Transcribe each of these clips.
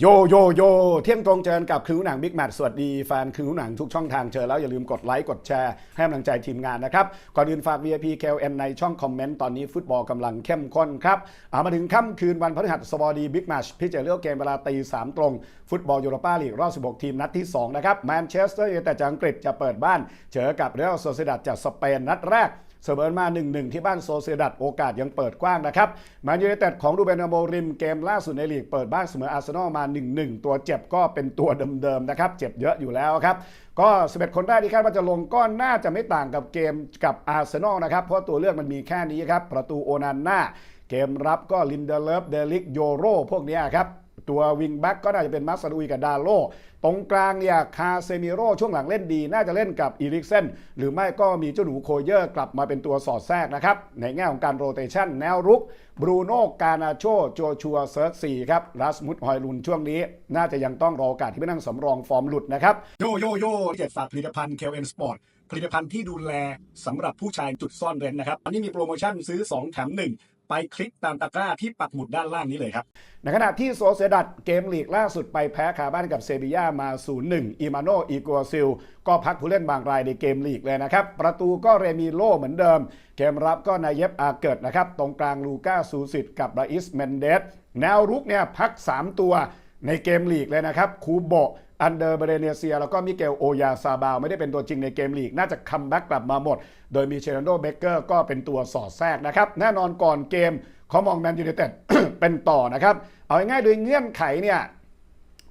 โยโยโยเที่ยงตรงเจอกับคืนหนังบิ๊กแมทสวัสดีแฟนคืนหนังทุกช่องทางเจอแล้วอย่าลืมกดไลค์กดแชร์ให้กำลังใจทีมงานนะครับ ก่อนอื่นฝาก VIP KLN ในช่องคอมเมนต์ตอนนี้ฟุตบอลกำลังเข้มข้นครับอามาถึงค่ำคืนวันพฤหัสบดีบิ๊กแมชพี่จะเลือกเกมเวลาตีสามตรง ฟุตบอลยูโรปาลีกรอบ 16 ทีมนัดที่ 2 นะครับแมนเชสเตอร์ยูไนเต็ดจากอังกฤษจะเปิดบ้านเจอกับเรอัลโซเซดัดจากสเปนนัดแรก เสมอมา 1-1 ที่บ้านโซเซดัดโอกาสยังเปิดกว้างนะครับแมนยูไนเต็ดของรูเบนโมริมเกมล่าสุดในลีกเปิดบ้านเสมออาร์เซนอลมา 1-1 ตัวเจ็บก็เป็นตัวเดิมๆนะครับเจ็บเยอะอยู่แล้วครับก็11คนแรกที่คาดว่าจะลงก็น่าจะไม่ต่างกับเกมกับอาร์เซนอลนะครับเพราะตัวเลือกมันมีแค่นี้ครับประตูโอนันน่าเกมรับก็ลินเดเลฟเดลิกโยโรพวกนี้ครับ ตัววิงแบ็กก็น่าจะเป็นมัสซาดุยกับดาโลตรงกลางเนี่ยคาเซมิโร่ช่วงหลังเล่นดี น่าจะเล่นกับอีริกเซนหรือไม่ก็มีเจ้าหนูโคเยอร์กลับมาเป็นตัวสอดแทรกนะครับ ในแง่ของการโรเตชันแนวรุกบรูโน่กานาโชโจชัวเซิร์กซีครับรัสมุดฮอยลุนช่วงนี้ น่าจะยังต้องรอโอกาสที่ไม่นั่งสำรองฟอร์มหลุดนะครับ โยโยโย่เจ็ดฝากผลิตภัณฑ์ KLN Sport ผลิตภัณฑ์ที่ดูแลสำหรับผู้ชายจุดซ่อนเร้นนะครับอันนี้มีโปรโมชั่นซื้อ 2 แถม 1 ไปคลิกตามตะกร้าที่ปักหมุดด้านล่างนี้เลยครับ ในขณะที่โซเซดัดเกมลีกล่าสุดไปแพ้คาบ้านกับเซบีย่ามา 0-1 อิมาโนอีกัวซิล ก็พักผู้เล่นบางรายในเกมลีกเลยนะครับ ประตูก็เรมิโลเหมือนเดิม เกมรับก็นายเย็บอาเกิดนะครับ ตรงกลางลูก้าซูซิตกับบราอิสเมนเดส แนวรุกเนี่ยพัก 3 ตัวในเกมลีกเลยนะครับคูโบะ อันเดอร์เบเรเนเซีย แล้วก็มิเกลโอยาซาบาวไม่ได้เป็นตัวจริงในเกมลีก น่าจะคัมแบ็กกลับมาหมด โดยมีเชนันโดเบเกอร์ก็เป็นตัวสอดแทรกนะครับ แน่นอนก่อนเกมเขามองแมนยูไนเต็ดเป็นต่อนะครับ เอาง่ายๆโดยเงื่อนไขเนี่ย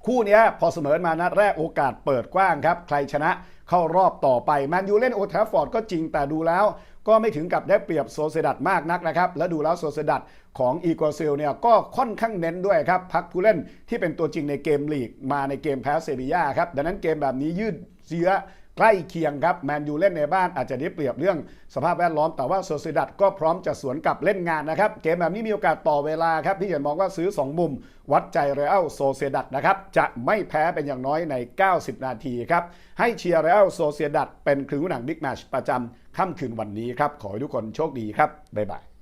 คู่นี้พอเสมอมานัดแรกโอกาสเปิดกว้างครับ ใครชนะเข้ารอบต่อไปแมนยูเล่นโอทาฟอร์ดก็จริงแต่ดูแล้ว ก็ไม่ถึงกับได้เปรียบโซเซดัดมากนักนะครับ และดูแล้วโซเซดัดของอีกวซิลเนี่ยก็ค่อนข้างเน้นด้วยครับ พักผู้เล่นที่เป็นตัวจริงในเกมลีกมาในเกมแพ้เซบีย่าครับดังนั้นเกมแบบนี้ยืดเยื้อ ใกล้เคียงครับแมนยูเล่นในบ้านอาจจะได้เปรียบเรื่องสภาพแวดล้อมแต่ว่าโซซิดัดก็พร้อมจะสวนกลับเล่นงานนะครับ เกมแบบนี้มีโอกาสต่อเวลาครับพี่เห็นมองว่าซื้อ 2 มุม วัดใจเรอัลโซเซดัดนะครับ จะไม่แพ้เป็นอย่างน้อยใน 90 นาทีครับ ให้เชียร์เรอัลโซเซดัดเป็นครึ่งหนังบิ๊กแมชประจำค่ำคืนวันนี้ครับ ขอให้ทุกคนโชคดีครับบ๊ายบาย